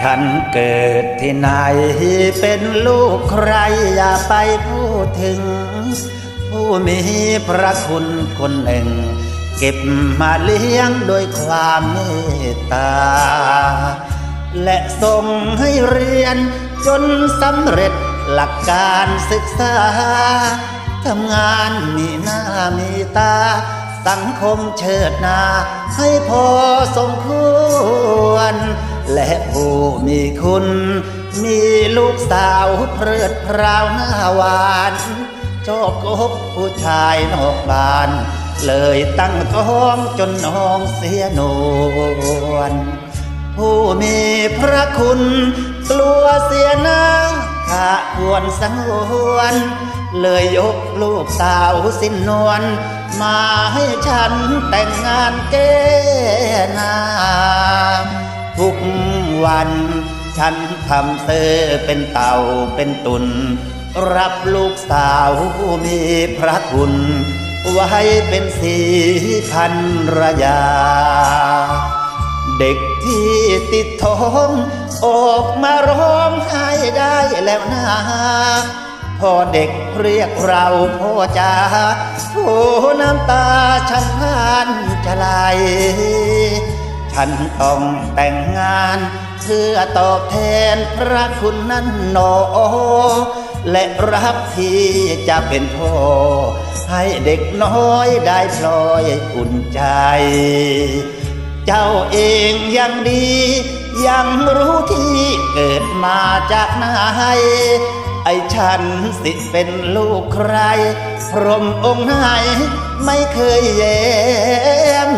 ฉันเกิดที่ไหนเป็นลูกใครอย่าไปพูดถึง ผู้มีพระคุณคนหนึ่ง เก็บมาเลี้ยงโดยความเมตตา และส่งให้เรียนจนสำเร็จหลักการศึกษา ทำงานมีหน้ามีตา สังคมเชิดหน้าให้พอสมควร และผู้มีคุณ มีลูกสาวเพลิดพราวหน้าหวานชอบกบผู้ชายนอกบ้าน เลยตั้งท้องจนน้องเสียนวลผู้มีพระคุณ กลัวเสียหน้าข้าควรสังวรเลยยกลูกสาวสิ้นนวลมาให้ฉันแต่งงานแก้นาทุก วัน ฉันทำเสอเป็นเต่าเป็นตุน รับลูกสาวมีพระคุณไว้เป็นสีพันรยา เด็กที่ติดท้องออกมาร้องไห้ได้แล้วนะพอเด็กเรียกเราพ่อจ๋าโอ้น้ำตาฉันพานจะไหลฉันต้องแต่งงาน เพื่อตอบแทนพระคุณนั้นหนอ และรับที่จะเป็นพ่อ ให้เด็กน้อยได้พลอยอุ่นใจ เจ้าเองยังดี ยังรู้ที่เกิดมาจากไหนไอ้ฉันสิเป็นลูกใคร พรหมองค์ไหนไม่เคยแย้ม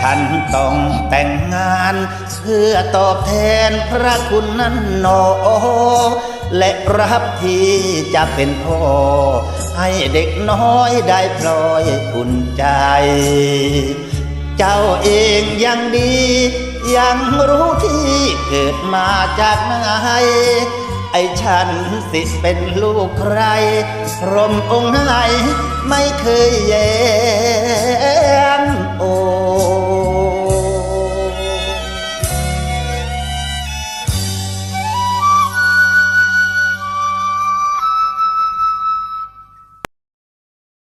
ฉันต้องแต่งงานเพื่อตอบแทนพระคุณนั้นหนอ และรับที่จะเป็นพ่อ ให้เด็กน้อยได้พลอยอุ่นใจ เจ้าเองยังดี ยังรู้ที่เกิดมาจากไหนไอ้ฉันสิเป็นลูกใครพรมองค์ไหนไม่เคยแย้ม